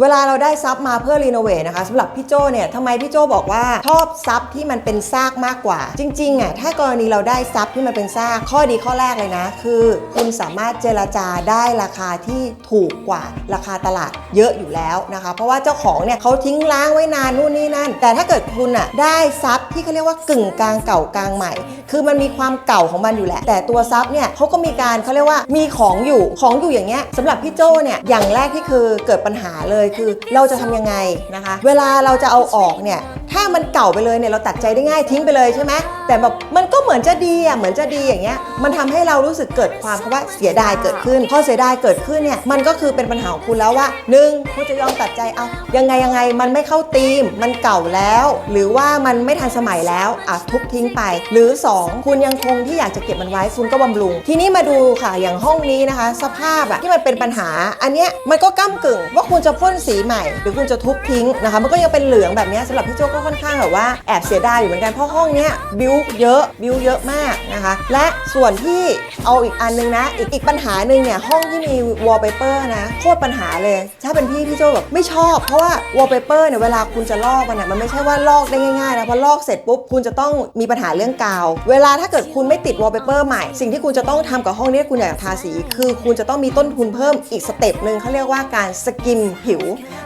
เวลาเราได้ซับมาเพื่อรีโนเวทนะคะสำหรับพี่โจเนี่ยทำไมพี่โจบอกว่าชอบซับที่มันเป็นซากมากกว่า จริงๆอะถ้ากรณีเราได้ซับที่มันเป็นซากข้อดีข้อแรกเลยนะ คือ คุณสามารถเจรจาได้ราคาที่ถูกกว่าราคาตลาดเยอะอยู่แล้วนะคะ เพราะว่าเจ้าของเนี่ยเขาทิ้งล้างไว้นานนู่นนี่น แต่ถ้าเกิดคุณอะได้ซับที่เขาเรียกว่ากึ่งกลางเก่ากลางใหม่ คือมันมีความเก่าของมันอยู่แหละ แต่ตัวซับเนี่ยเขาก็มีการเขาเรียกว่ามีของอยู่ของอยู่อย่างเงี้ยสำหรับพี่โจเนี่ยอย่างแรกที่คือเกิดปัญหาเลยคือเราจะทำยังไงนะคะ เวลาเราจะเอาออกเนี่ยถ้ามันเก่าไปเลยเนี่ยเราตัดใจได้ง่ายทิ้งไปเลยใช่ไหมแต่แบบมันก็เหมือนจะดีอะเหมือนจะดีอย่างเงี้ยมันทำให้เรารู้สึกเกิดความเพราะว่าเสียดายเกิดขึ้นพอเสียดายเกิดขึ้นเนี่ยมันก็คือเป็นปัญหาของคุณแล้วว่าหนึ่งคุณจะยอมตัดใจเอายังไงยังไงมันไม่เข้าธีม มันเก่าแล้ว หรือว่ามันไม่ทันสมัยแล้วอะทุบทิ้งไป หรือ 2 คุณยังคงที่อยากจะเก็บมันไว้คุณก็บำรุง ทีนี้มาดูค่ะอย่างห้องนี้นะคะ สภาพอะที่มันเป็นปัญหา อันเนี้ยมันก็ก้ากึ่ง ว่าคุณจะพ่นสีใหม่ หรือคุณจะทุบทิ้งนะคะ มันก็ยังเป็นเหลืองแบบนี้ยสำหรับพี่โจ้ก็ค่อนข้างแบบว่าแอบเสียดายอยู่เหมือนกันเพราะห้องเนี้ยบิวเยอะบิวเยอะมากนะคะ และส่วนที่เอาอีกอันนึงนะ อีกอีกปัญหาหนึ่งเนี่ยห้องที่มีวอลเปเปอร์นะโคตรปัญหาเลย ถ้าเป็นพี่พี่โจแบบไม่ชอบ เพราะว่าวอลเปเปอร์เนี่ยเวลาคุณจะลอกมันอะมันไม่ใช่ว่าลอกได้ง่ายๆนะพอลอกเสร็จปุ๊บคุณจะต้องมีปัญหาเรื่องกาว เวลาถ้าเกิดคุณไม่ติดวอลเปเปอร์ใหม่สิ่งที่คุณจะต้องทำกับห้องนี้คุณอยากจะทาสี คือคุณจะต้องมีต้นทุนเพิ่มอีกสเต็ปหนึ่งเขาเรียกว่าการสกิมผิว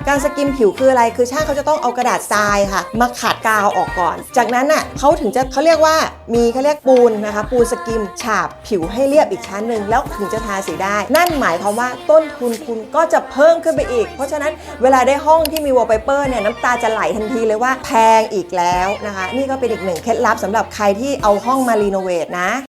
การสกิมผิวคืออะไรคือช่างเขาจะต้องเอากระดาษทรายค่ะ มาขัดกาวออกก่อน จากนั้นน่ะเขาถึงจะเขาเรียกว่ามีเขาเรียกปูนนะคะ ปูนสกิมฉาบผิวให้เรียบอีกชั้นหนึ่งแล้วถึงจะทาสีได้ นั่นหมายความว่าต้นทุนคุณก็จะเพิ่มขึ้นไปอีก เพราะฉะนั้นเวลาได้ห้องที่มีวอลเปเปอร์เนี่ยน้ำตาจะไหลทันทีเลยว่าแพงอีกแล้วนะคะ นี่ก็เป็นอีกหนึ่งเคล็ดลับสำหรับใครที่เอาห้องมารีโนเวทนะ